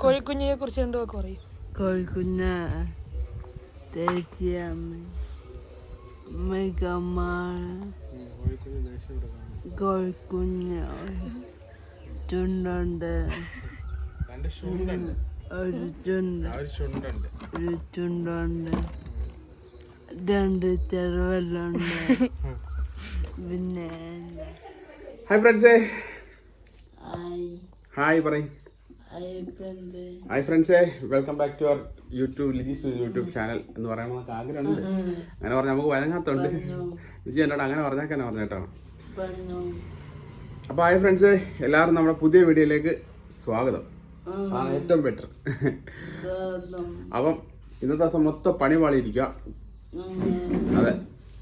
കോഴിക്കുഞ്ഞിനെ കുറിച്ച് രണ്ടു വാക്ക് പറയും. കോഴിക്കുഞ്ഞ കോഴിക്കുഞ്ഞ ചുണ്ടുണ്ട്. ഒരു ചുണ്ട്. ഒരു ചുണ്ടുണ്ട്. രണ്ട് ചെറുവല്ലുണ്ട്. പിന്നെ ഹായ് ഫ്രണ്ട്സേ ഹായ് പറയും. Hi ഫ്രണ്ട്സേ welcome back to our YouTube Liji's YouTube channel എന്ന് പറയണമെന്നൊക്കെ ആഗ്രഹമുണ്ട്. അങ്ങനെ പറഞ്ഞാൽ നമുക്ക് വഴങ്ങാത്തോണ്ട്. ലിജി എന്നോട് അങ്ങനെ പറഞ്ഞാൽ പറഞ്ഞു അപ്പോൾ ഹായ് ഫ്രണ്ട്സേ എല്ലാവരും നമ്മുടെ പുതിയ വീഡിയോയിലേക്ക് സ്വാഗതം. ആണ് ഏറ്റവും ബെറ്റർ അപ്പം ഇന്നത്തെ ദിവസം മൊത്തം പണി പാളിയിരിക്കുക അതെ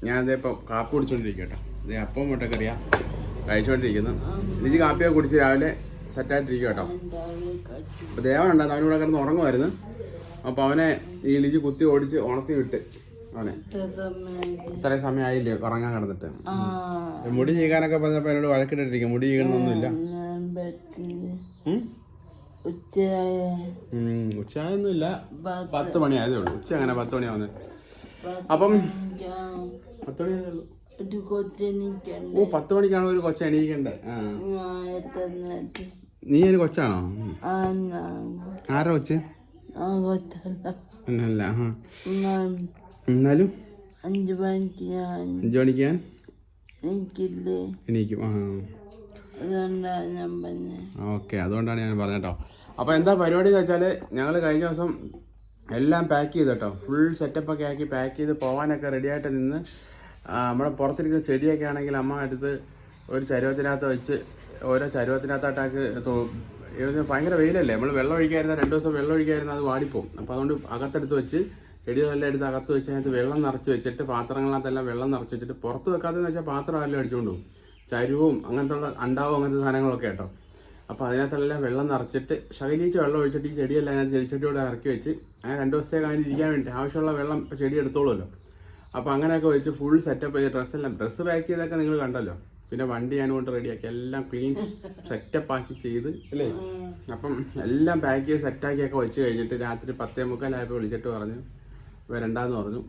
ഞാൻ ഇതേ ഇപ്പം കാപ്പി കുടിച്ചോണ്ടിരിക്കുക കേട്ടോ. അപ്പം മുട്ടക്കറിയാ കഴിച്ചുകൊണ്ടിരിക്കുന്നു ലിജി കാപ്പിയൊക്കെ കുടിച്ച് രാവിലെ സെറ്റായിട്ടിരിക്കുക കേട്ടോ അപ്പോൾ ദേവനുണ്ടായിരുന്നു അവനിവിടെ കിടന്ന് ഉറങ്ങുമായിരുന്നു. അപ്പോൾ അവനെ ഈ ലിജി കുത്തി ഓടിച്ച് ഉണർത്തി വിട്ട് അവനെ. ഇത്രയും സമയമായില്ലേ ഉറങ്ങാൻ കിടന്നിട്ട്? മുടി ചെയ്യാനൊക്കെ പറഞ്ഞപ്പോൾ എന്നോട് വഴക്കിട്ടിരിക്കും മുടി ചീകണമെന്നൊന്നുമില്ല ഞാൻ പറ്റിയത് ഉം? ഉച്ചയായ. ഉം, ഉച്ചയൊന്നുമില്ല പത്ത്. മണിയായതേ ഉള്ളൂ. ഉച്ച അങ്ങനെ പത്ത് മണിയാവുന്നത് അപ്പം പത്ത് മണിയായതേ ഉള്ളൂ. ഒരു കൊച്ചെനിക്കുണ്ട് ഓ പത്ത് മണിക്കാണ് ഒരു കൊച്ച എണീക്കണ്ടേ? നീ ഒരു കൊച്ചാണോ? ആരാ കൊച്ച്? അല്ല എന്നാലും? അഞ്ച് മണിക്ക് അഞ്ചു മണിക്ക് ഞാൻ? എനിക്കില്ലേ എണീക്കും ആ. അതുകൊണ്ടാണ് ഞാൻ പറഞ്ഞത് ഓക്കെ അതുകൊണ്ടാണ് ഞാൻ പറഞ്ഞത് കേട്ടോ. അപ്പോൾ എന്താ പരിപാടി എന്ന് വെച്ചാൽ ഞങ്ങൾ കഴിഞ്ഞ ദിവസം എല്ലാം പാക്ക് ചെയ്തു ഫുൾ സെറ്റപ്പ് ഒക്കെ ആക്കി പാക്ക് ചെയ്ത് പോകാനൊക്കെ റെഡിയായിട്ട് നിന്ന് നമ്മുടെ പുറത്തിരിക്കുന്ന ചെടിയൊക്കെ ആണെങ്കിൽ അമ്മ എടുത്ത് ഒരു ചരുവത്തിനകത്ത് വെച്ച് ഓരോ ചരുവത്തിനകത്തായിട്ടാക്ക് ഭയങ്കര വെയിലല്ലേ? നമ്മൾ വെള്ളം ഒഴിക്കായിരുന്ന രണ്ട് ദിവസം വെള്ളം ഒഴിക്കായിരുന്ന അത് വാടിപ്പോവും. അപ്പോൾ അതുകൊണ്ട് അകത്തെടുത്ത് വെച്ച് ചെടികളെല്ലാം എടുത്ത് അകത്ത് വെച്ച് അതിനകത്ത് വെള്ളം നിറച്ച് വെച്ചിട്ട് പാത്രങ്ങളകത്തെല്ലാം വെള്ളം നിറച്ച് വെച്ചിട്ട് പുറത്ത് വെക്കാതെന്ന് വെച്ചാൽ പാത്രം എല്ലാം അടിച്ചുകൊണ്ട് പോകും ചരുവും അങ്ങനത്തെ ഉള്ള അണ്ടാവും അങ്ങനത്തെ സാധനങ്ങളൊക്കെ കേട്ടോ. അപ്പോൾ അതിനകത്തെല്ലാം വെള്ളം നിറച്ചിട്ട് ശകലിച്ച് വെള്ളം ഒഴിച്ചിട്ട് ഈ ചെടിയെല്ലാം അതിനകത്ത് ചെടിച്ചെടിയോടെ ഇറക്കി വെച്ച് അങ്ങനെ രണ്ട് ദിവസത്തേക്ക് അതിന് ഇരിക്കാൻ വേണ്ടി ആവശ്യമുള്ള വെള്ളം ഇപ്പോൾ ചെടി എടുത്തോളുമല്ലോ. അപ്പോൾ അങ്ങനെയൊക്കെ വെച്ച് ഫുൾ സെറ്റപ്പ് ചെയ്ത് ഡ്രസ്സെല്ലാം ഡ്രസ്സ് പാക്ക് ചെയ്തൊക്കെ നിങ്ങൾ കണ്ടല്ലോ. പിന്നെ വണ്ടി ഞാൻ കൊണ്ട് റെഡിയാക്കി എല്ലാം ക്ലീൻ സെറ്റപ്പ് ആക്കി ചെയ്ത് അല്ലേ? അപ്പം എല്ലാം പാക്ക് ചെയ്ത് സെറ്റാക്കിയൊക്കെ വെച്ച് കഴിഞ്ഞിട്ട് രാത്രി പത്തേ മുക്കാലായപ്പോൾ വിളിച്ചിട്ട് പറഞ്ഞു വരണ്ടാന്ന് പറഞ്ഞു.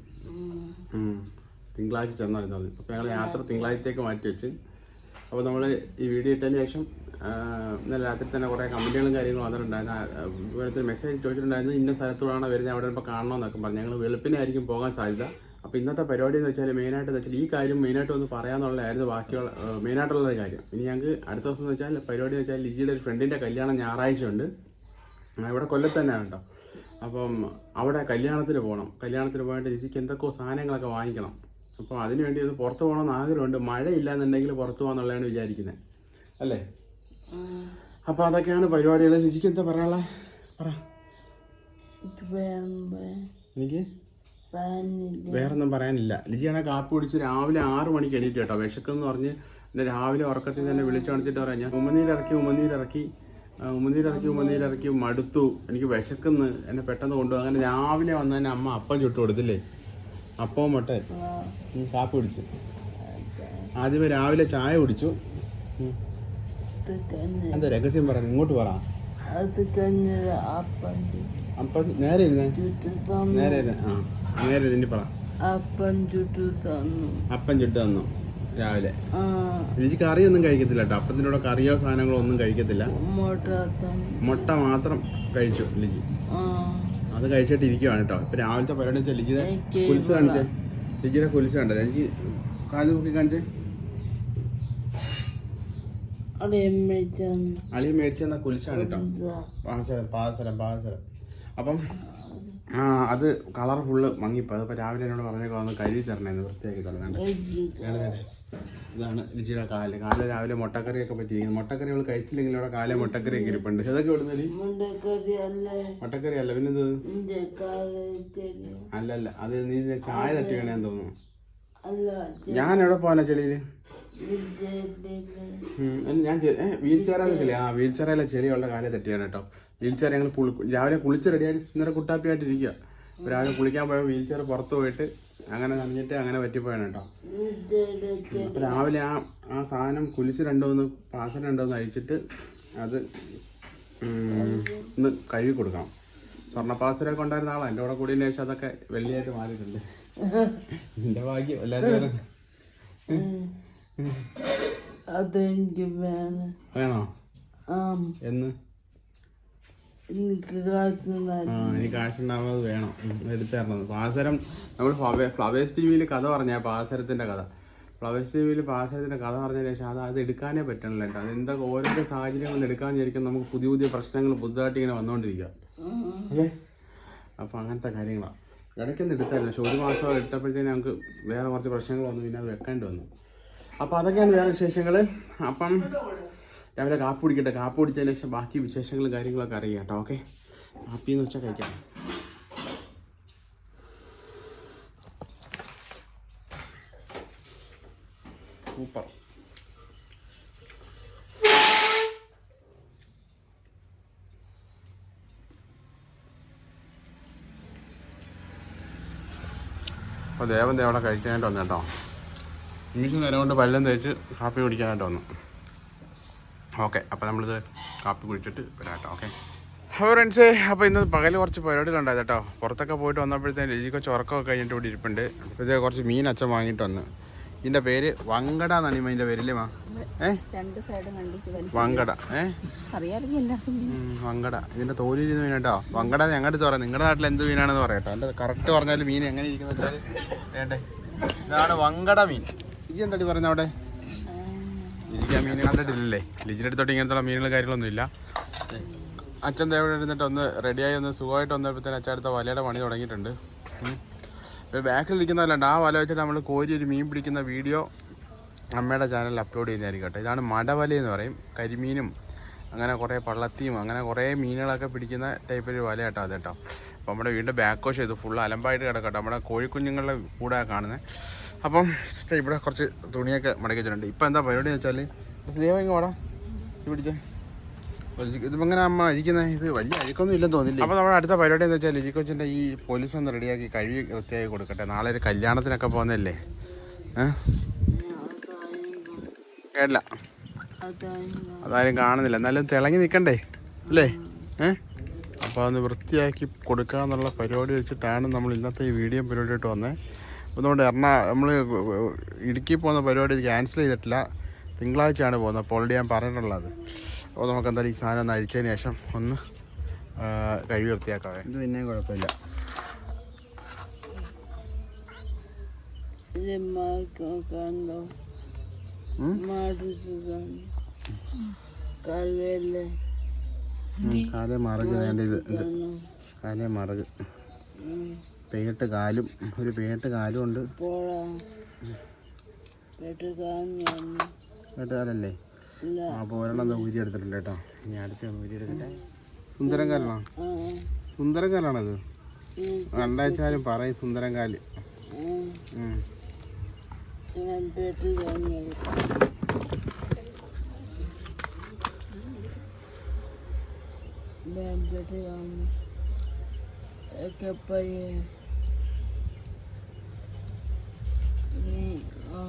തിങ്കളാഴ്ച ചെന്നാൽ പറഞ്ഞു. അപ്പോൾ ഞങ്ങൾ യാത്ര തിങ്കളാഴ്ചത്തേക്ക് മാറ്റി വെച്ച്. അപ്പോൾ നമ്മൾ ഈ വീഡിയോ ഇട്ടതിന് ശേഷം ഇന്നലെ രാത്രി തന്നെ കുറേ കമന്റുകളും കാര്യങ്ങളും വന്നിട്ടുണ്ടായിരുന്നു ഇവിടുത്തെ മെസ്സേജ് ചോദിച്ചിട്ടുണ്ടായിരുന്നു ഇന്ന സ്ഥലത്തോടാണ് വരുന്നത് അവിടെ ഇപ്പോൾ കാണണമെന്നൊക്കെ പറഞ്ഞു. ഞങ്ങൾ വെളുപ്പിനായിരിക്കും പോകാൻ സാധ്യത. അപ്പോൾ ഇന്നത്തെ പരിപാടി എന്ന് വെച്ചാൽ മെയിനായിട്ട് എന്ന് വെച്ചാൽ ഈ കാര്യം മെയിനായിട്ട് ഒന്ന് പറയാമെന്നുള്ളതായിരുന്നു ബാക്കിയുള്ള മെയിനായിട്ടുള്ള ഒരു കാര്യം. ഇനി ഞങ്ങൾക്ക് അടുത്ത ദിവസം എന്ന് വെച്ചാൽ പരിപാടി എന്ന് വെച്ചാൽ ലിജിയുടെ ഒരു ഫ്രണ്ടിന്റെ കല്യാണം ഞായറാഴ്ച ഉണ്ട്. ഇവിടെ കൊല്ലത്ത് തന്നെയാണ് കേട്ടോ. അപ്പം അവിടെ കല്യാണത്തിന് പോകണം കല്യാണത്തിന് പോയിട്ട് ലിജിക്ക് എന്തൊക്കെയോ സാധനങ്ങളൊക്കെ വാങ്ങിക്കണം. അപ്പോൾ അതിന് വേണ്ടി ഒന്ന് പുറത്ത് പോകണമെന്ന് ആഗ്രഹമുണ്ട്. മഴയില്ല എന്നുണ്ടെങ്കിൽ പുറത്ത് പോകാമെന്നുള്ളതാണ് വിചാരിക്കുന്നത് അല്ലേ? അപ്പോൾ അതൊക്കെയാണ് പരിപാടികൾ ലിജിക്ക് എന്താ പറയാനുള്ളത് പറ. എനിക്ക്? വേറൊന്നും പറയാനില്ല. ലിജിയാണെ കാപ്പി കുടിച്ച് രാവിലെ ആറ് മണിക്ക് എണീറ്റ് കേട്ടോ. വിശക്കെന്ന് പറഞ്ഞ് രാവിലെ ഉറക്കത്തിൽ തന്നെ വിളിച്ചു കാണിച്ചിട്ട് പറയാം. ഞാൻ ഉമ്മനീരിറക്കി ഉമ്മനീരിറക്കി ഉമ്മനീരിറക്കി ഉമ്മനീരിറക്കി മടുത്തു. എനിക്ക് വിശക്കുന്ന് എന്നെ പെട്ടെന്ന് കൊണ്ടുപോകും അങ്ങനെ രാവിലെ വന്ന് തന്നെ അമ്മ അപ്പം ചുട്ട് കൊടുത്തില്ലേ? അപ്പവും മുട്ട. കാപ്പി കുടിച്ചു. ആദ്യമേ രാവിലെ ചായ കുടിച്ചു. എന്താ രഹസ്യം പറഞ്ഞു ഇങ്ങോട്ട് പറ. അപ്പം നേരെ ഇരുന്നേ. നേരെ ഇരുന്നേ. ആ. നേരെ ഇരുന്ന് പറ. അപ്പം ചുട്ടു തന്നു. അപ്പം ചുട്ട് തന്നു രാവിലെ. എനിക്ക് കറിയൊന്നും കഴിക്കത്തില്ല കേട്ടോ അപ്പത്തിന്റെ കൂടെ കറിയോ സാധനങ്ങളോ ഒന്നും കഴിക്കത്തില്ല. മുട്ട മാത്രം കഴിച്ചു ലിജി. അത് കഴിച്ചിട്ട് ഇരിക്കുവാണ് കേട്ടോ ഇപ്പൊ രാവിലത്തെ പരിപാടി വെച്ചാൽ ലിജിയുടെ കുലിസ് കാണിച്ചേ. ലിജിയുടെ കുലിസ് കണ്ടത് എനിക്ക് കാൽ നോക്കി കാണിച്ചേ. അളിയൻ എമ്മച്ചാന്ന് അളി മേടിച്ചു തന്ന കേട്ടോ പാസരം പാസരം പാസരം അപ്പം അത് കളർ ഫുള്ള് മങ്ങിപ്പോ അതിപ്പോ രാവിലെ എന്നോട് പറഞ്ഞേക്കോ ഒന്ന് കഴുകി തരണേന്ന് വൃത്തിയാക്കി തരണേ. ഇതാണ് ലിജിയുടെ കാൽ. കാൽ രാവിലെ മുട്ടക്കറിയൊക്കെ പറ്റിയിരിക്കുന്നത് മുട്ടക്കറി അവൾ കഴിച്ചില്ലെങ്കിൽ അവിടെ കാലെ മുട്ടക്കറിയൊക്കെ ഇരിപ്പുണ്ട്. ഇതൊക്കെ ഇവിടുന്ന് മുട്ടക്കറി അല്ല പിന്നെ ഇത് ഇന്റെ കാലത്തിന് അല്ല അല്ല അത് നീ ചായ തട്ടിയാണെന്ന് തോന്നുന്നു. ഞാൻ എവിടെ പോകാനാ ചെളിയിൽ? ഞാൻ വീൽ ചെയറിലെ ചെളി ആ വീൽ ചെളി ചെളിയുള്ള കാലേ തട്ടിയാണ് കേട്ടോ. വീൽ ചെയർ ഞങ്ങൾ രാവിലെ കുളിച്ച് റെഡിയായിട്ട് ഇന്നലെ കുട്ടാപ്പിയായിട്ട് ഇരിക്കുക അപ്പോൾ രാവിലെ കുളിക്കാൻ പോയ വീൽ ചെയർ പുറത്ത് പോയിട്ട് അങ്ങനെ നനഞ്ഞിട്ട് അങ്ങനെ പറ്റിപ്പോയാണ് കേട്ടോ. അപ്പൊ അപ്പോൾ രാവിലെ ആ ആ സാധനം കുലിച്ച് രണ്ടോന്ന് പാസന രണ്ടോന്ന് അഴിച്ചിട്ട് അത് ഒന്ന് കഴുകി കൊടുക്കണം. സ്വർണപ്പാസരൊക്കെ ഉണ്ടായിരുന്ന ആളാ. എന്റെ കൂടെ കൂടിയതിന് ശേഷം അതൊക്കെ വെള്ളിയായിട്ട് മാറിയിട്ടുണ്ട്. എന്റെ ഭാഗ്യം അല്ലാതെ അതെനിക്ക് വേണം. എന്ന്? എനിക്ക് കാശുണ്ടാവുന്നത് വേണം. ഉം, എടുത്ത് തരണം. പാസരം നമ്മൾ ഫ്ലവേഴ്സ് ടി വിയിൽ കഥ പറഞ്ഞ പാസരത്തിന്റെ കഥ. ഫ്ലവേഴ്സ് ടി വിയിൽ പാസരത്തിന്റെ കഥ പറഞ്ഞതിന് ശേഷം അത് അത് എടുക്കാനേ പറ്റണില്ല കേട്ടോ. അത് അതെന്താ ഓരോരോ സാഹചര്യങ്ങൾ എടുക്കാൻ വിചാരിക്കും നമുക്ക് പുതിയ പുതിയ പ്രശ്നങ്ങൾ പുതുതായിട്ട് ഇങ്ങനെ വന്നുകൊണ്ടിരിക്കുക. അല്ലേ? അപ്പോൾ അങ്ങനത്തെ കാര്യങ്ങളാണ് ഇടയ്ക്കൊന്നും എടുത്തായിരുന്നു. പക്ഷെ ഒരു മാസം എടുത്തപ്പോഴത്തേന് നമുക്ക് വേറെ കുറച്ച് പ്രശ്നങ്ങൾ വന്നു. പിന്നെ അത് വെക്കേണ്ടി വന്നു. അപ്പോൾ അതൊക്കെയാണ് വേറെ വിശേഷങ്ങൾ അപ്പം രാവിലെ കാപ്പ് കുടിക്കട്ടെ. കാപ്പ് കുടിച്ചതിന് ശേഷം ബാക്കി വിശേഷങ്ങളും കാര്യങ്ങളൊക്കെ അറിയാം കേട്ടോ. ഓക്കെ? കാപ്പി എന്ന് വെച്ചാൽ കഴിക്കാം. സൂപ്പർ. അപ്പോൾ ദേവൻ ദേവടെ കഴിക്കാനായിട്ട് വന്നു കേട്ടോ. നിമിഷം നേരം കൊണ്ട് പല്ലം തേച്ച് കാപ്പി കുടിക്കാനായിട്ട് വന്നു. ഓക്കെ അപ്പോൾ നമ്മളിത് കാപ്പി കുടിച്ചിട്ട് വരാം കേട്ടോ ഓക്കെ. അപ്പോൾ ഫ്രണ്ട്സ് അപ്പോൾ ഇന്ന് പകൽ കുറച്ച് പരിപാടികളുണ്ടായത് കേട്ടോ. പുറത്തൊക്കെ പോയിട്ട് വന്നപ്പോഴത്തേന് രുചിക്ക് ഉറക്കമൊക്കെ കഴിഞ്ഞിട്ട് ഇവിടെ ഇരിപ്പുണ്ട്. അപ്പോൾ ഇത് കുറച്ച് മീൻ അച്ഛൻ വാങ്ങിയിട്ട് വന്ന്. ഇതിന്റെ പേര് വങ്കട എന്നാണ് ഇമ്മ ഇതിന്റെ പേരില്ലേ മാ? ഏ? വങ്കട ഏ? വങ്കട. ഇതിന്റെ തോലിരുന്ന് മീൻ കേട്ടോ. വങ്കട ഞങ്ങളുടെ പറയാം. നിങ്ങളുടെ നാട്ടിൽ എന്ത് മീനാണെന്ന് പറയാം കേട്ടോ. എന്റെ കറക്റ്റ് പറഞ്ഞാൽ മീൻ എങ്ങനെ ഇരിക്കുന്നത് ഇതാണ് വങ്കട മീൻ. ഇത് എന്താടി പറയുന്നത് അവിടെ? എനിക്ക് ആ മീൻ കണ്ടിട്ടില്ലല്ലേ? ലിജിന്റെ അടുത്തോട്ട് ഇങ്ങനത്തെ മീനുകൾ കാര്യങ്ങളൊന്നും ഇല്ല അച്ഛൻ ദേവിടെ ഇരുന്നിട്ട് ഒന്ന് റെഡിയായി ഒന്ന് സുഖമായിട്ട് വന്നപ്പോഴത്തേന് അച്ഛൻ അടുത്ത വലയുടെ പണി തുടങ്ങിയിട്ടുണ്ട്. ബാക്കിൽ നിൽക്കുന്നതല്ലാണ്ട് ആ വല വെച്ചിട്ട് നമ്മൾ കോരി ഒരു മീൻ പിടിക്കുന്ന വീഡിയോ അമ്മയുടെ ചാനലിൽ അപ്ലോഡ് ചെയ്യുന്നതായിരിക്കും കേട്ടോ ഇതാണ് മടവല എന്ന് പറയും. കരിമീനും അങ്ങനെ കുറേ പള്ളത്തിയും അങ്ങനെ കുറേ മീനുകളൊക്കെ പിടിക്കുന്ന ടൈപ്പ് ഒരു വല കേട്ടോ അത് കേട്ടോ. അപ്പോൾ നമ്മുടെ വീടിന്റെ ബാക്ക് വശം ഇത് ഫുൾ അലമ്പായിട്ട് കിടക്കട്ടോ. നമ്മുടെ കോഴിക്കുഞ്ഞുങ്ങളുടെ കൂടെ കാണുന്നത് അപ്പം ഇവിടെ കുറച്ച് തുണിയൊക്കെ മടക്കി വെച്ചിട്ടുണ്ട്. ഇപ്പം എന്താ പരിപാടി എന്ന് വെച്ചാൽ ദൈവം ഇങ്ങ് വാടാ. പിടിച്ചേ. ഇതിങ്ങനെ അമ്മ അഴിക്കുന്നത് ഇത് വലിയ അഴുക്കൊന്നും ഇല്ലെന്ന് തോന്നില്ല? അപ്പോൾ നമ്മുടെ അടുത്ത പരിപാടി എന്ന് വെച്ചാൽ ലിജി കൊച്ചിന്റെ ഈ പോലീസ് ഒന്ന് റെഡിയാക്കി കഴുകി വൃത്തിയാക്കി കൊടുക്കട്ടെ. നാളെ ഒരു കല്യാണത്തിനൊക്കെ പോകുന്നതല്ലേ? ഏഹ് കേട്ടില്ല. അതാരും കാണുന്നില്ല. എന്നാലും തിളങ്ങി നിൽക്കണ്ടേ അല്ലേ? ഏ? അപ്പോൾ അത് വൃത്തിയാക്കി കൊടുക്കുക എന്നുള്ള പരിപാടി വെച്ചിട്ടാണ് നമ്മൾ ഇന്നത്തെ ഈ വീഡിയോ പരിപാടിയായിട്ട് വന്നത് അപ്പോൾ അതുകൊണ്ട് എറണാ നമ്മൾ ഇടുക്കി പോകുന്ന പരിപാടി ക്യാൻസൽ ചെയ്തിട്ടില്ല. തിങ്കളാഴ്ചയാണ് പോകുന്നത്. അപ്പോൾ ഓൾറെഡി ഞാൻ പറഞ്ഞിട്ടുള്ളത്. അപ്പോൾ നമുക്ക് എന്തായാലും ഈ സാധനം ഒന്ന് അഴിച്ചതിന് ശേഷം ഒന്ന് കഴുകി വൃത്തിയാക്കാവേ ഇത് പിന്നെയും കുഴപ്പമില്ല. കാലേ മറുക് വേണ്ട ഇത് കാലേ മറുക്. പേട്ട് കാലും ഒരു പേട്ട് കാലും ഉണ്ട്. പേട്ടുകാലല്ലേ അപ്പോൾ ഒരെണ്ണം ഊരി എടുത്തിട്ടുണ്ട് കേട്ടോ. ഇനി അടുത്ത ഊരി എടുക്കട്ടെ. സുന്ദരം കാലാണോ? സുന്ദരം കാലാണത്. ഉം, രണ്ടാഴ്ചാലും പറയും സുന്ദരം കാൽ. ഞാൻ ഞാൻ പെട്ടുകാന്നു ഒക്കെ പയ്യെ നീ ആ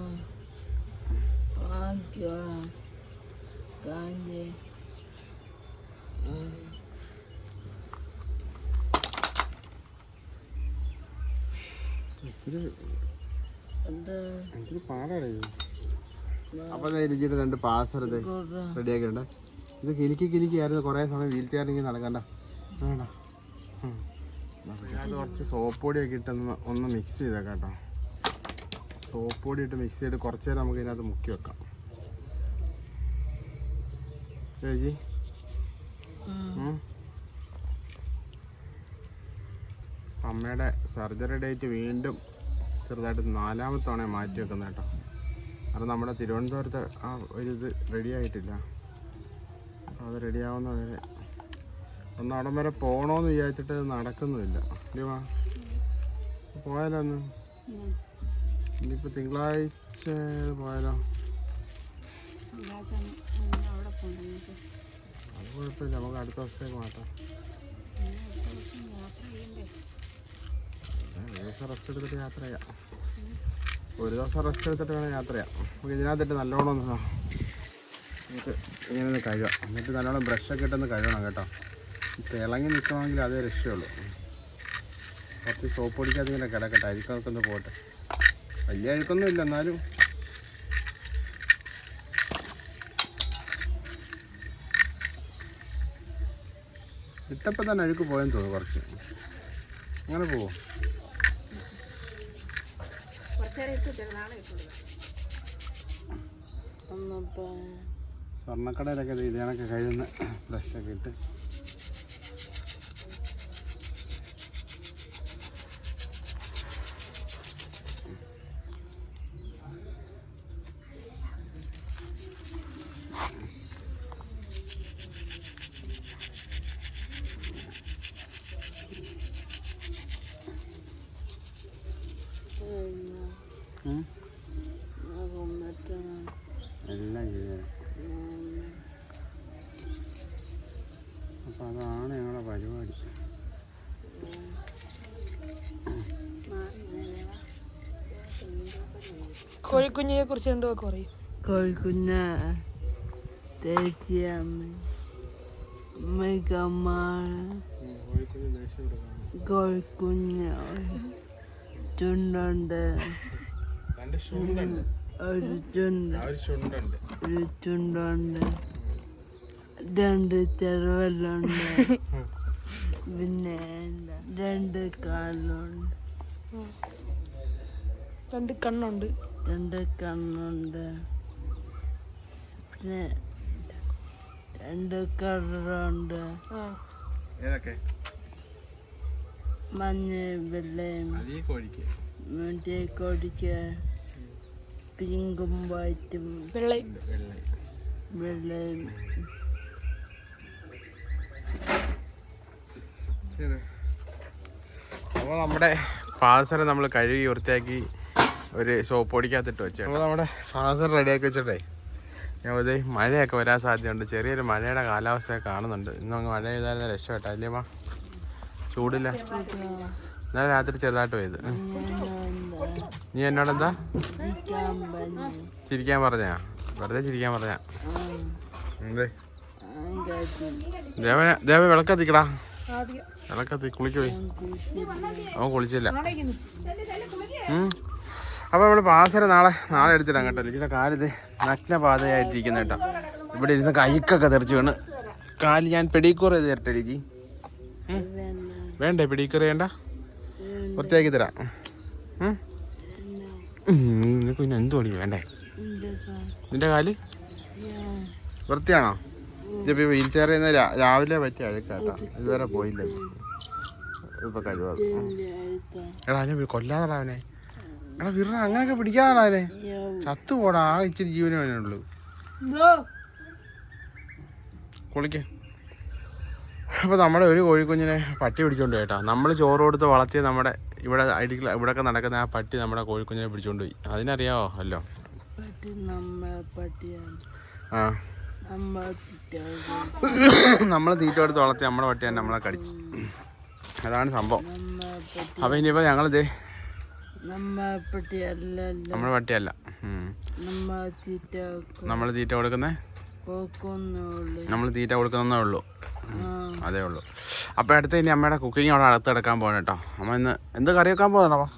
ഇത്തിരി പാടാണ് ഇത്. അപ്പോൾ രുചിയുടെ രണ്ട് റെഡിയാക്കിയിട്ടുണ്ട് ഇത് കുറേ സമയം വീൽ ചെയറിങ്ങനെ നടക്കണ്ട വേണ്ട. ഉം. അത് കുറച്ച് സോപ്പ് പൊടിയൊക്കെ ഇട്ടൊന്ന് ഒന്ന് മിക്സ് ചെയ്തേക്കാം കേട്ടോ. സോപ്പ് പൊടി ഇട്ട് മിക്സ് ചെയ്ത് കുറച്ച് നേരം നമുക്ക് ഇതിനകത്ത് മുക്കി വെക്കാം. ചേച്ചി. അമ്മയുടെ സർജറി ഡേറ്റ് വീണ്ടും ചെറുതായിട്ട് നാലാമത്തെ തവണ മാറ്റി വെക്കുന്നത് കേട്ടോ. അത് നമ്മുടെ തിരുവനന്തപുരത്ത് ആ ഒരു ഇത് റെഡി ആയിട്ടില്ല. അത് റെഡിയാവുന്ന വരെ. ഒന്ന് അവിടം വരെ പോകണമെന്ന് വിചാരിച്ചിട്ട് നടക്കുന്നുമില്ല. ഇല്ലയോ പോയാലോ ഒന്ന് ഇനിയിപ്പോൾ തിങ്കളാഴ്ച പോയാലോ? അത് കുഴപ്പമില്ല നമുക്ക് അടുത്ത ദിവസത്തേക്ക് മാറ്റാം. ഒരു ദിവസം റെസ്റ്റ് എടുത്തിട്ട് യാത്ര ചെയ്യാം. ഒരു ദിവസം റെസ്റ്റ് എടുത്തിട്ട് വേണം യാത്ര ചെയ്യാം. നമുക്ക് ഇതിനകത്തിട്ട് നല്ലോണം ഒന്ന് ഇത് ഇങ്ങനെ ഒന്ന് കഴുകാം. എന്നിട്ട് നല്ലോണം ബ്രഷൊക്കെ ഇട്ടൊന്ന് കഴുകണം കേട്ടോ. തിളങ്ങി നിൽക്കണമെങ്കിൽ അതേ രക്ഷയുള്ളൂ കുറച്ച് സോപ്പ് പൊടിക്കാതെ ഇങ്ങനെ കിടക്കട്ടെ. അഴുക്കൊക്കെ ഒന്ന് പോട്ടെ. വലിയ അഴുക്കൊന്നും ഇല്ല എന്നാലും ഇട്ടപ്പോൾ തന്നെ അഴുക്ക് പോയെന്ന് തോന്നുന്നു കുറച്ച്. അങ്ങനെ പോവോ? സ്വർണക്കടയിലൊക്കെ ഇത് ഇതിനൊക്കെ കഴിയുന്ന ബ്രഷൊക്കെ ഇട്ട് എല്ലാം ചെയ്തു അപ്പം അതാണ് ഞങ്ങളുടെ പരിപാടി. കോഴിക്കുഞ്ഞിനെ കുറിച്ച് രണ്ടു വാക്ക് പറയും. കോഴിക്കുഞ്ഞ തേച്ചിയമ്മ കോഴിക്കുഞ്ഞ്. ചുണ്ടുണ്ട്. ഒരു ചുണ്ട്. ചുണ്ടുണ്ട്. ഒരു ചുണ്ടുണ്ട്. രണ്ട് ചെറുവല്ലുണ്ട് പിന്നെ രണ്ട് കാലുണ്ട്. രണ്ട് കണ്ണുണ്ട്. രണ്ട് കണ്ണുണ്ട്. പിന്നെ രണ്ട് കളറുണ്ട് ഏതൊക്കെ? മഞ്ഞ വെള്ളയും മറ്റേ കൊടിക്ക് പിങ്കും വൈറ്റും വെള്ളയും. വെള്ള വെള്ളയും അപ്പോൾ നമ്മുടെ ഫാസർ നമ്മൾ കഴുകി വൃത്തിയാക്കി ഒരു സോപ്പ് ഓടിക്കാത്തിട്ട് വെച്ചു അപ്പോൾ നമ്മുടെ ഫാസർ റെഡിയാക്കി വെച്ചിട്ടേ. ഞാൻ ഇത് മഴയൊക്കെ വരാൻ സാധ്യതയുണ്ട്. ചെറിയൊരു മഴയുടെ കാലാവസ്ഥയൊക്കെ കാണുന്നുണ്ട്. ഇന്നങ്ങ് മഴ ചെയ്താലും രക്ഷപ്പെട്ടാ. അല്ലേ മാ ചൂടില്ല. ഇന്നലെ രാത്രി ചെറുതായിട്ട് പോയത്. നീ എന്നോട് എന്താ ചിരിക്കാൻ പറഞ്ഞാ വെറുതെ ചിരിക്കാൻ പറഞ്ഞാ എന്തേ? ദേവ ദേവ വിളക്കത്തിക്കടാ. വിളക്കത്തി കുളിക്കുപോയി അവൻ കുളിച്ചില്ല. അപ്പൊ നമ്മൾ പാസര നാളെ നാളെ എടുത്തിടാം കേട്ടോ. ലിജിയുടെ കാലിത് നഗ്ന പാതയായിട്ടിരിക്കുന്ന കേട്ടോ. ഇവിടെ ഇരുന്ന് കൈക്കൊക്കെ തെറിച്ച് വീണ്. കാൽ ഞാൻ പെഡിക്കൂർ ചെയ്ത് തരട്ടെ ലിജി. വേണ്ടേ പെഡിക്കൂർ വേണ്ട. വൃത്തിയാക്കി തരാം. നിനക്ക് പിന്നെ എന്ത് പണി വേണ്ടേ? നിന്റെ കാൽ? വൃത്തിയാണോ? ഇതിപ്പോ വീൽ ചെയർ ചെയ്യുന്ന രാവിലെ പറ്റിയ അഴുക്കാട്ടോ. ഇതുവരെ പോയില്ല ഇത്. ഇതിപ്പോൾ കഴിവാ എടാ അതിനെ കൊല്ലാതാ അവനെ. എടാ വിറ അങ്ങനെയൊക്കെ പിടിക്കാതാ അവനെ. ചത്തു പോടാ ആ ഇച്ചിരി ജീവനേ വേണുള്ളൂ കുളിക്ക്. അപ്പോൾ നമ്മുടെ ഒരു കോഴിക്കുഞ്ഞിനെ പട്ടി പിടിച്ചോണ്ട് കേട്ടോ. നമ്മൾ ചോറ് കൊടുത്ത് വളർത്തിയ നമ്മുടെ ഇവിടെ അടിക്കൽ ഇവിടെയൊക്കെ നടക്കുന്ന ആ പട്ടി നമ്മുടെ കോഴിക്കുഞ്ഞിനെ പിടിച്ചോണ്ട് പോയി. അതിനറിയാവോ അല്ലോ? ആ. നമ്മൾ തീറ്റ. കൊടുത്ത് വളർത്തി നമ്മുടെ പട്ടി തന്നെ നമ്മളെ കടിച്ചു. അതാണ് സംഭവം. അപ്പൊ ഇനിയിപ്പോ അപ്പോൾ ഇനിയിപ്പോൾ ഞങ്ങളിത് നമ്മുടെ പട്ടിയല്ല. നമ്മൾ തീറ്റ കൊടുക്കുന്നേ? നമ്മൾ തീറ്റ കൊടുക്കുന്നേ ഉള്ളൂ. അതേ ഉള്ളൂ. അപ്പോൾ അടുത്ത് ഇനി അമ്മയുടെ കുക്കിംഗ് അവിടെ അടുത്ത് എടുക്കാൻ പോകണം കേട്ടോ. അമ്മ ഇന്ന് എന്ത് കറി വെക്കാൻ പോകുന്നോ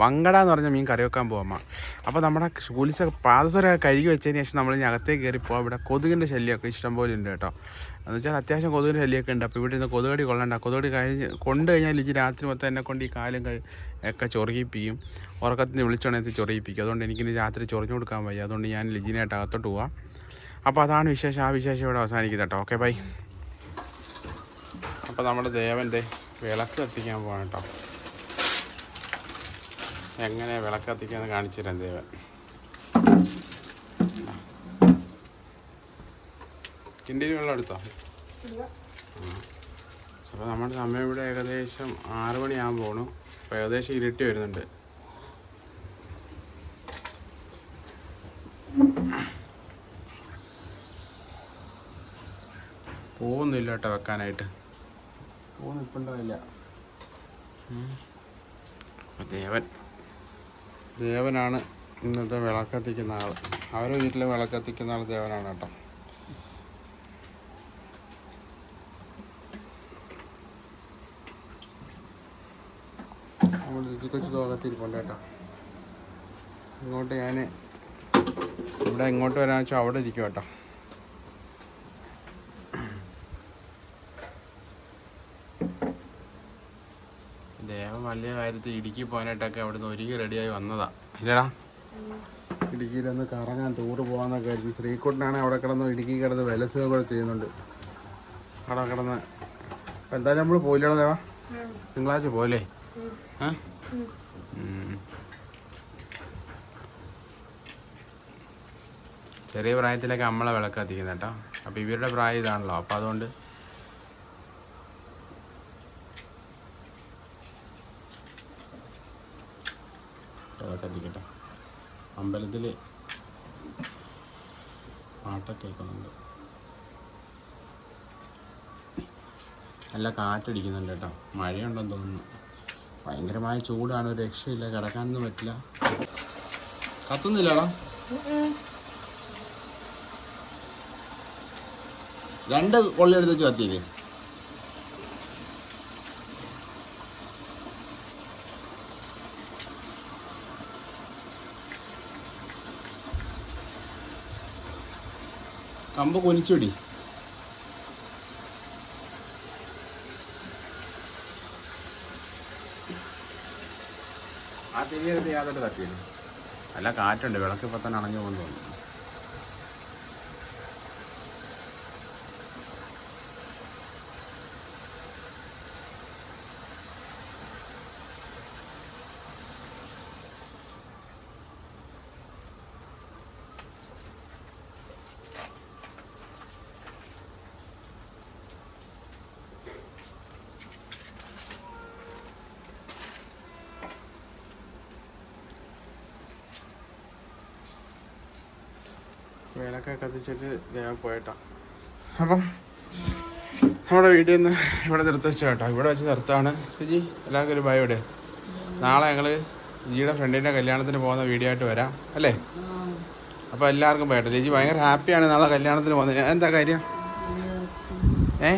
വങ്കട എന്ന് പറഞ്ഞ മീൻ കറി വെക്കാൻ പോകാം അമ്മ. അപ്പോൾ നമ്മുടെ കുലിച്ച പാദസരമൊക്കെ കഴുകി വെച്ചതിന് ശേഷം നമ്മൾ ഇനി അകത്തേക്ക് കയറി പോകാം ഇവിടെ കൊതുകിന്റെ ശല്യമൊക്കെ ഇഷ്ടംപോലെ ഉണ്ട് കേട്ടോ. എന്ന് വെച്ചാൽ അത്യാവശ്യം കൊതുകിന്റെ ശല്യമൊക്കെ ഉണ്ട്. അപ്പോൾ ഇവിടെ നിന്ന് കൊതുകടി കൊള്ളണ്ട. കൊതുകടി കഴിഞ്ഞ് കൊണ്ട് കഴിഞ്ഞാൽ ഇച്ചിരി രാത്രി മൊത്തം എന്നെ കൊണ്ട് ഈ കാലും കഴി ഒക്കെ ചൊറുകിപ്പിക്കും ഉറക്കത്തിന് നിന്ന് വിളിച്ചുണർത്തി ചൊറിയിപ്പിക്കും. അതുകൊണ്ട് എനിക്കിനി രാത്രി ചൊറിഞ്ഞു കൊടുക്കാൻ വയ്യ. അതുകൊണ്ട് ഞാൻ ലിജിനായിട്ട് അകത്തോട്ട് പോവാം. അപ്പോൾ അതാണ് വിശേഷം. ആ വിശേഷം ഇവിടെ അവസാനിക്കുന്നത് കേട്ടോ. ഓക്കെ ബൈ അപ്പോൾ നമ്മുടെ ദേവന്റെ വിളക്ക് കത്തിക്കാൻ പോകണം കേട്ടോ. എങ്ങനെ വിളക്ക് കത്തിക്കാന്ന് കാണിച്ചു തരാം ദേവൻ. കിണ്ടിയിൽ വെള്ളം എടുത്തോ? അപ്പോൾ നമ്മുടെ സമയം ഇവിടെ ഏകദേശം ആറ് മണിയാകാൻ പോകണു അപ്പോൾ ഏകദേശം ഇരുട്ടി വരുന്നുണ്ട്. പോകുന്നില്ല കേട്ടോ വെക്കാനായിട്ട് ദേവൻ. ദേവനാണ് ഇന്നത്തെ വിളക്കത്തിക്കുന്ന ആൾ അവരെ വീട്ടിൽ വിളക്കത്തിക്കുന്ന ആൾ ദേവനാണ് കേട്ടോ. നമ്മൾ കൊച്ചു തോകത്തിരിപ്പുണ്ട് കേട്ടോ. ഇങ്ങോട്ട് ഞാൻ ഇവിടെ ഇങ്ങോട്ട് വരാന്ന് വെച്ചാൽ അവിടെ ഇരിക്കും കേട്ടോ ദേവൻ വലിയ കാര്യത്തിൽ ഇടുക്കി പോകാനായിട്ടൊക്കെ അവിടുന്ന് ഒരുങ്ങി റെഡിയായി വന്നതാ. ഇല്ലടാ. ഇടുക്കിയിലൊന്ന് കറങ്ങാൻ ടൂറ് പോകാന്നൊക്കെ ആയിരുന്നു ശ്രീകുട്ടനാണെങ്കിൽ അവിടെ കിടന്ന് ഇടുക്കി കിടന്ന് വിലസുക കൂടെ ചെയ്യുന്നുണ്ട്. അവിടെ കിടന്ന്. അപ്പം എന്തായാലും നമ്മൾ പോയില്ലടാ ദേവാ. തിങ്കളാഴ്ച പോലെ ഏ. ചെറിയ പ്രായത്തിലൊക്കെ നമ്മളെ വിളക്ക് കത്തിക്കുന്നത് കേട്ടോ. അപ്പോൾ ഇവരുടെ പ്രായം ഇതാണല്ലോ. അപ്പോൾ അതുകൊണ്ട് കത്തിക്കട്ടെ. അമ്പലത്തിൽ പാട്ടൊക്കെ കേൾക്കുന്നുണ്ട്. നല്ല കാറ്റടിക്കുന്നുണ്ട് കേട്ടോ. മഴയുണ്ടെന്ന് തോന്നുന്നു. ഭയങ്കരമായ ചൂടാണ്. ഒരു രക്ഷയില്ല. കിടക്കാനൊന്നും പറ്റില്ല. കത്തുന്നില്ലടാ. രണ്ട് കൊള്ളി എടുത്ത് വെച്ച് കത്തിയില്ലേ? കമ്പ് കൊനിച്ചുടി. ആ തിരി യാതൊരു തട്ടിയില്ല. അല്ല കാറ്റുണ്ട്. വിളക്ക് തന്നെ അണഞ്ഞു പോകുന്നു വിളക്കൊക്കെ കത്തിച്ചിട്ട് ഞാൻ പോയിട്ടോ. അപ്പം നമ്മുടെ വീട്ടിൽ നിന്ന് ഇവിടെ നിർത്തി വെച്ച കേട്ടോ ഇവിടെ വെച്ച് നിർത്താണ് രുചി എല്ലാവർക്കും ഒരു ഭയം ഇവിടെ നാളെ ഞങ്ങൾ ജിയുടെ ഫ്രണ്ടിന്റെ കല്യാണത്തിന് പോകുന്ന വീഡിയോ ആയിട്ട് വരാം. അല്ലേ? അപ്പോൾ എല്ലാവർക്കും പോയിട്ട്. ലിജി ഭയങ്കര ഹാപ്പിയാണ് നാളെ കല്യാണത്തിന് പോകുന്നത്. എന്താ കാര്യം? ഏ?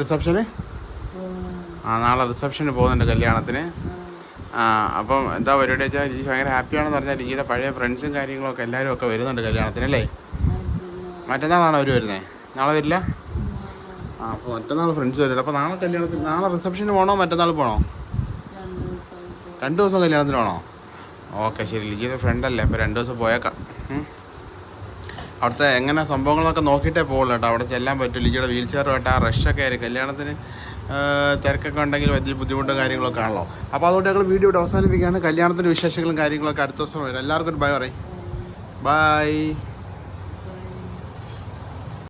റിസപ്ഷന് ആ നാളെ റിസപ്ഷന് പോകുന്നുണ്ട് കല്യാണത്തിന്. അപ്പം എന്താ പരിപാടി വെച്ചാൽ ലിജി ഭയങ്കര ഹാപ്പിയാണെന്ന് പറഞ്ഞാൽ ലിജിയുടെ പഴയ ഫ്രണ്ട്സും കാര്യങ്ങളൊക്കെ എല്ലാവരും ഒക്കെ വരുന്നുണ്ട് കല്യാണത്തിന് അല്ലേ? മറ്റന്നാളാണ് അവർ വരുന്നത് നാളെ വരില്ല? ആ അപ്പോൾ മറ്റന്നാൾ ഫ്രണ്ട്സ് വരില്ല. അപ്പോൾ നാളെ കല്യാണത്തിന് നാളെ റിസപ്ഷന് പോകണോ മറ്റന്നാൾ പോകണോ രണ്ട് ദിവസം കല്യാണത്തിന് പോകണോ ഓക്കെ ശരി. ലിജിയുടെ ഫ്രണ്ടല്ലേ അപ്പോൾ രണ്ട് ദിവസം പോയേക്കാം. അവിടുത്തെ എങ്ങനെ സംഭവങ്ങളൊക്കെ നോക്കിയിട്ടേ പോകുള്ളൂ കേട്ടോ. അവിടെ ചെല്ലാൻ പറ്റും. ലിജിയുടെ വീൽ ചെയറുമായിട്ട് ആ റഷൊക്കെ ആയിരിക്കും. കല്യാണത്തിന് തിരക്കൊക്കെ ഉണ്ടെങ്കിൽ വലിയ ബുദ്ധിമുട്ടും കാര്യങ്ങളൊക്കെ ആണല്ലോ അപ്പോൾ അതുകൊണ്ട് ഞങ്ങൾ വീഡിയോ ഇവിടെ അവസാനിപ്പിക്കുകയാണ്. കല്യാണത്തിന്റെ വിശേഷങ്ങളും കാര്യങ്ങളൊക്കെ അടുത്ത ദിവസം വരും. എല്ലാവർക്കും ഒരു ബൈ പറയും. ബൈ